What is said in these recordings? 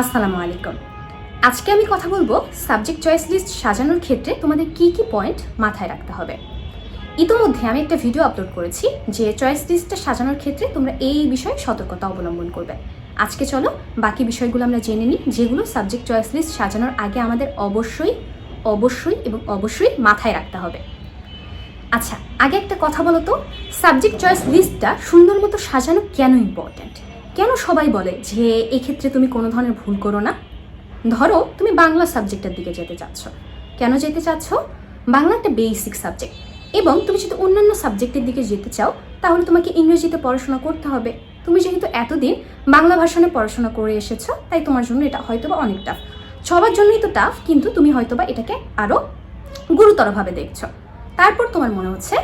আসসালামু আলাইকুম। আজকে আমি কথা বলব সাবজেক্ট চয়েস লিস্ট সাজানোর ক্ষেত্রে তোমাদের কি কি পয়েন্ট মাথায় রাখতে হবে। ইতোমধ্যে আমি একটা ভিডিও আপলোড করেছি যে চয়েস লিস্টটা সাজানোর ক্ষেত্রে তোমরা এই বিষয়ে সতর্কতা অবলম্বন করবে। আজকে চলো বাকি বিষয়গুলো আমরা জেনে নিই, যেগুলো সাবজেক্ট চয়েস লিস্ট সাজানোর আগে আমাদের অবশ্যই অবশ্যই এবং অবশ্যই মাথায় রাখতে হবে। আচ্ছা আগে একটা কথা বলো তো সাবজেক্ট চয়েস লিস্টটা সুন্দর মতো সাজানো কেন ইম্পর্ট্যান্ট কেন সবাই বলে যে এক্ষেত্রে তুমি কোনো ধরনের ভুল করো না? ধরো, তুমি বাংলা সাবজেক্টের দিকে যেতে চাচ্ছ। কেন যেতে চাচ্ছ? বাংলা একটা বেসিক সাবজেক্ট এবং তুমি যদি অন্যান্য সাবজেক্টের দিকে যেতে চাও, তাহলে তোমাকে ইংরেজিতে পড়াশোনা করতে হবে। তুমি যেহেতু এতদিন বাংলা ভাষণে পড়াশোনা করে এসেছ, তাই তোমার জন্য এটা হয়তোবা অনেক টাফ সবার জন্যই তো টাফ কিন্তু তুমি হয়তোবা এটাকে আরও গুরুতরভাবে দেখছ। তারপর তোমার মনে হচ্ছে,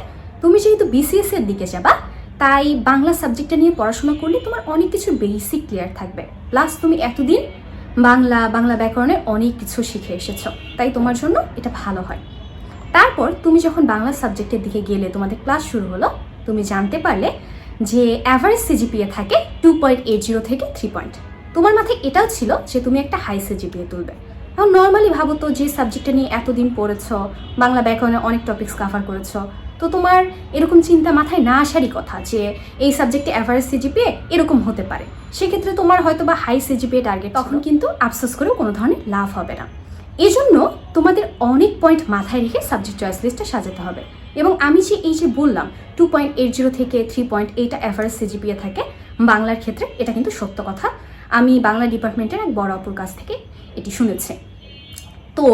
তুমি যেহেতু বিসিএস এর দিকে যাবা তাই বাংলা সাবজেক্টটা নিয়ে পড়াশোনা করলে তোমার অনেক কিছু বেসিক ক্লিয়ার থাকবে। প্লাস তুমি এতদিন বাংলা বাংলা ব্যাকরণের অনেক কিছু শিখে এসেছ। তাই তোমার জন্য এটা ভালো হয়। তারপর তুমি যখন বাংলা সাবজেক্টের দিকে গেলে তোমাদের ক্লাস শুরু হলো, তুমি জানতে পারলে যে অ্যাভারেজ সিজিপিএ থাকে টু পয়েন্ট এইট জিরো থেকে থ্রি পয়েন্ট তোমার মাথায় এটাও ছিল যে তুমি একটা হাই সিজিপিএ তুলবে। এখন নর্মালি ভাবো তো যে সাবজেক্টটা নিয়ে এতদিন পড়েছ, বাংলা ব্যাকরণে অনেক টপিক্স কাভার করেছ তো তোমার এরকম চিন্তা মাথায় না আসারই কথা যে এই সাবজেক্টে অ্যাভারেজ সিজিপিএ এরকম হতে পারে। সেক্ষেত্রে তোমার হয়তো বা হাই সিজিপিএ টার্গেট তখন কিন্তু আফসোস করেও কোনো ধরনের লাভ হবে না। এই জন্য তোমাদের অনেক পয়েন্ট মাথায় রেখে সাবজেক্ট চয়েস লিস্টটা সাজাতে হবে। এবং আমি যে এই যে বললাম টু পয়েন্ট এইট জিরো থেকে থ্রি পয়েন্ট এইটা অ্যাভারেজ সিজিপিএ থাকে বাংলার ক্ষেত্রে এটা কিন্তু সত্য কথা। আমি বাংলা ডিপার্টমেন্টের এক বড় অপুর কাছ থেকে এটি শুনেছি। তো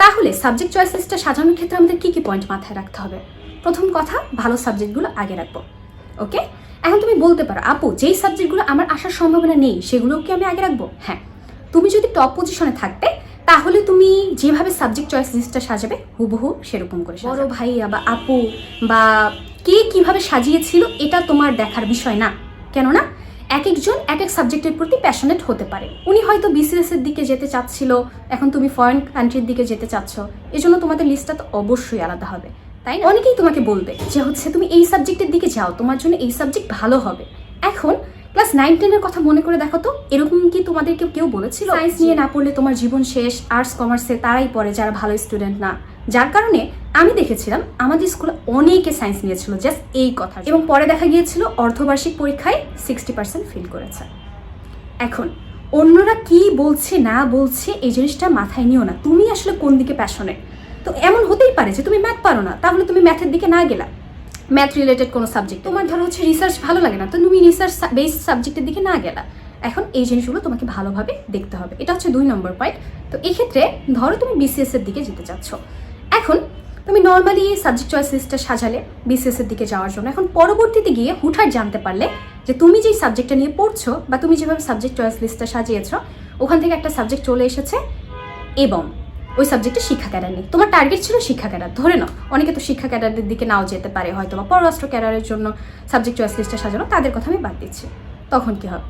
তাহলে সাবজেক্ট চয়েস লিস্টটা সাজানোর ক্ষেত্রে আমাদের কী কী পয়েন্ট মাথায় রাখতে হবে? প্রথম কথা ভালো সাবজেক্টগুলো আগে রাখব। ওকে এখন তুমি বলতে পারো আপু যেই সাবজেক্টগুলো আমার আসার সম্ভাবনা নেই সেগুলোও কি আমি আগে রাখব? হ্যাঁ। তুমি যদি টপ পজিশনে থাকতে তাহলে তুমি যেভাবে সাবজেক্ট চয়েস লিস্টটা সাজাবে হুবহু সেরকম করে বড় ভাইয়া বা আপু বা কে কীভাবে সাজিয়েছিল এটা তোমার দেখার বিষয় না। কেননা এক একজন এক এক সাবজেক্টের প্রতি প্যাশনেট হতে পারে। উনি হয়তো বিসিএস এর দিকে যেতে চাচ্ছিল এখন তুমি ফরেন কান্ট্রির দিকে যেতে চাচ্ছ। এজন্য তোমাদের লিস্টটা তো অবশ্যই আলাদা হবে। তাই না? অনেকেই তোমাকে বলবে যে হচ্ছে তুমি এই সাবজেক্টের দিকে যাও তোমার জন্য এই সাবজেক্ট ভালো হবে। এখন ক্লাস নাইন টেনের কথা মনে করে দেখো তো এরকম কি তোমাদেরকে কেউ বলেছিল? সায়েন্স নিয়ে না পড়লে তোমার জীবন শেষ আর্টস কমার্সে তারাই পড়ে যারা ভালো স্টুডেন্ট না। যার কারণে আমি দেখেছিলাম আমাদের স্কুলে অনেকে সায়েন্স নিয়েছিল জাস্ট এই কথা এবং পরে দেখা গিয়েছিল অর্ধবার্ষিক পরীক্ষায় সিক্সটি পার্সেন্ট ফিল করেছে। এখন অন্যরা কি বলছে না বলছে এই জিনিসটা মাথায় নিও না। তুমি আসলে কোন দিকে প্যাশনে তো এমন হতেই পারে যে তুমি ম্যাথ পারো না, তাহলে তুমি ম্যাথের দিকে না গেলা। ম্যাথ রিলেটেড কোনো সাবজেক্ট তোমার ধরো হচ্ছে রিসার্চ ভালো লাগে না, তো তুমি রিসার্চ বেস সাবজেক্টের দিকে না গেলা। এখন এই জিনিসগুলো তোমাকে ভালোভাবে দেখতে হবে। এটা হচ্ছে দুই নম্বর পয়েন্ট তো এক্ষেত্রে ধরো তুমি বিসিএস এর দিকে যেতে চাচ্ছ। এখন তুমি নর্মালি সাবজেক্ট চয়েস লিস্টটা সাজালে বিসিএস এর দিকে যাওয়ার জন্য। এখন পরবর্তীতে গিয়ে হুঠার জানতে পারলে যে তুমি যেই সাবজেক্টটা নিয়ে পড়ছো বা তুমি যেভাবে সাবজেক্ট চয়েস লিস্টটা সাজিয়েছো, ওখান থেকে একটা সাবজেক্ট চলে এসেছে, এবং ওই সাবজেক্টে শিক্ষা ক্যাডার নেই। তোমার টার্গেট ছিল শিক্ষা ক্যাডার ধরে নাও, অনেকে তো শিক্ষা ক্যাডারের দিকে নাও যেতে পারে হয়তো বা। পররাষ্ট্র ক্যাডারের জন্য সাবজেক্ট চয়েস লিস্টটা সাজানো, তাদের কথা আমি বাদ দিচ্ছি। তখন কি হবে?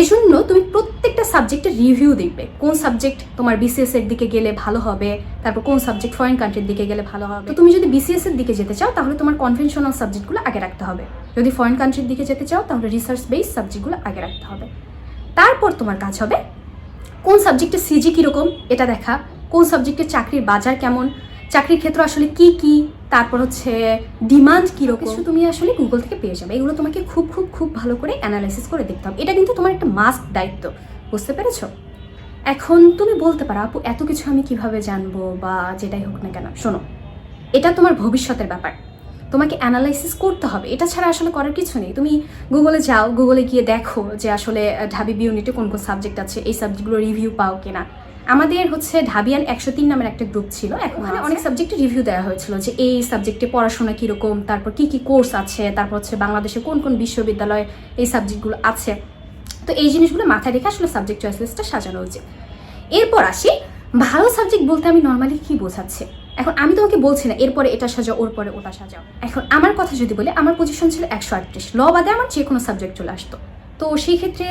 এজন্য তুমি প্রত্যেকটা সাবজেক্টের রিভিউ দেখবে। কোন সাবজেক্ট তোমার বিসিএস এর দিকে গেলে ভালো হবে, তারপর কোন সাবজেক্ট ফরেন কান্ট্রির দিকে গেলে ভালো হবে। তো তুমি যদি বিসিএস এর দিকে যেতে চাও, তাহলে তোমার কনভেনশনাল সাবজেক্টগুলো আগে রাখতে হবে। যদি ফরেন কান্ট্রির দিকে যেতে চাও, তাহলে রিসার্চ বেস সাবজেক্টগুলো আগে রাখতে হবে। তারপর তোমার কাজ হবে, কোন সাবজেক্টে সিজি কীরকম, এটা দেখা। কোন সাবজেক্টে চাকরির বাজার কেমন, চাকরির ক্ষেত্র আসলে কি কি, তারপর হচ্ছে ডিমান্ড কীরকম? কিছু তুমি আসলে গুগল থেকে পেয়ে যাবে। এগুলো তোমাকে খুব খুব খুব ভালো করে অ্যানালাইসিস করে দেখতে হবে। এটা কিন্তু তোমার একটা মাস্ক দায়িত্ব, বুঝতে পেরেছ? এখন তুমি বলতে পারো, আপু, এত কিছু আমি কীভাবে জানব বা যেটাই হোক না কেন? শোনো, এটা তোমার ভবিষ্যতের ব্যাপার। তোমাকে অ্যানালাইসিস করতে হবে। এটা ছাড়া আসলে করার কিছু নেই। তুমি গুগলে যাও গুগলে গিয়ে দেখো যে আসলে ঢাবি ইউনিটে কোন কোন সাবজেক্ট আছে, এই সাবজেক্টগুলো রিভিউ পাও কিনা। আমাদের হচ্ছে ঢাবিয়ান একশো তিন নামের একটা গ্রুপ ছিল। এখন ওখানে অনেক সাবজেক্টে রিভিউ দেওয়া হয়েছিল যে এই সাবজেক্টে পড়াশোনা কীরকম তারপর কি কি কোর্স আছে তারপর হচ্ছে বাংলাদেশে কোন কোন বিশ্ববিদ্যালয়ে এই সাবজেক্টগুলো আছে। তো এই জিনিসগুলো মাথায় রেখে আসলে সাবজেক্ট চয়েস লিস্টটা সাজানো উচিত। এরপর আসি ভালো সাবজেক্ট বলতে আমি নর্মালি কি বোঝাচ্ছি? এখন আমি তোমাকে বলছি না এরপরে এটা সাজাও ওর পরে ওটা সাজাও। এখন আমার কথা যদি বলি আমার পজিশন ছিল একশো আটত্রিশ। ল বাদে আমার যে কোনো সাবজেক্ট চলে আসতো। তো সেই ক্ষেত্রে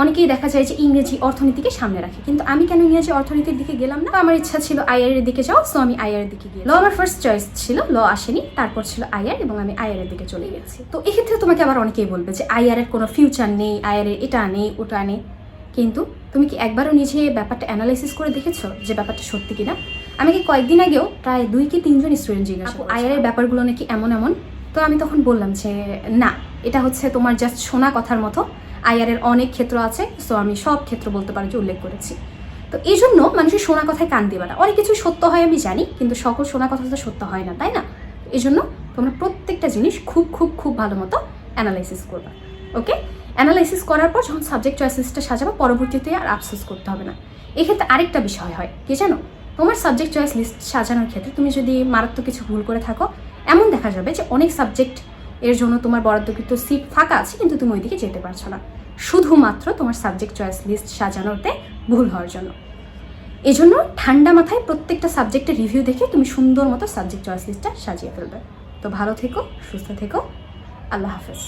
অনেকেই দেখা যায় যে ইংরেজি অর্থনীতিকে সামনে রাখে। কিন্তু আমি কেন ইংরেজি অর্থনীতির দিকে গেলাম না? আমার ইচ্ছা ছিল আইআর এর দিকে যাও সো আমি আইআর এর দিকে গিয়ে ল আমার ফার্স্ট চয়েস ছিল ল আসেনি তারপর ছিল আইআর এবং আমি আইআর এর দিকে চলে গেছি। তো এক্ষেত্রে তোমাকে আবার অনেকেই বলবে যে আইআর এর কোনো ফিউচার নেই আইআর এর এটা নেই ওটা নেই। কিন্তু তুমি কি একবারও নিজে ব্যাপারটা অ্যানালাইসিস করে দেখেছ যে ব্যাপারটা সত্যি কিনা? আমি কি কয়েকদিন আগেও প্রায় দুই কি তিনজন স্টুডেন্ট জিজ্ঞাসা আয়ারের ব্যাপারগুলো নাকি এমন এমন? তো আমি তখন বললাম যে না। এটা হচ্ছে তোমার জাস্ট শোনা কথার মতো। আইআরের অনেক ক্ষেত্র আছে সো আমি সব ক্ষেত্র বলতে পারি যে উল্লেখ করেছি। তো এই জন্য মানুষের শোনা কথায় কান দেবে না। অনেক কিছু সত্য হয় আমি জানি, কিন্তু সকল শোনা কথা তো সত্য হয় না, তাই না? এই জন্য তোমরা প্রত্যেকটা জিনিস খুব খুব খুব ভালো মতো অ্যানালাইসিস করবে ওকে অ্যানালাইসিস করার পর যখন সাবজেক্ট চয়েস লিস্টটা সাজাবো, পরবর্তীতে আর আফসোস করতে হবে না। এক্ষেত্রে আরেকটা বিষয় হয়, কি জানো? তোমার সাবজেক্ট চয়েস লিস্ট সাজানোর ক্ষেত্রে তুমি যদি মারাত্মক কিছু ভুল করে থাকো, এমন দেখা যাবে যে অনেক সাবজেক্ট এর জন্য তোমার বরাদ্দকৃত সিট ফাঁকা আছে, কিন্তু তুমি ওইদিকে যেতে পারছ না। শুধুমাত্র তোমার সাবজেক্ট চয়েস লিস্ট সাজানোতে ভুল হওয়ার জন্য। এই জন্য ঠান্ডা মাথায় প্রত্যেকটা সাবজেক্টের রিভিউ দেখে তুমি সুন্দর মতো সাবজেক্ট চয়েস লিস্টটা সাজিয়ে ফেলবে। তো ভালো থেকো, সুস্থ থেকো। আল্লাহ হাফেজ।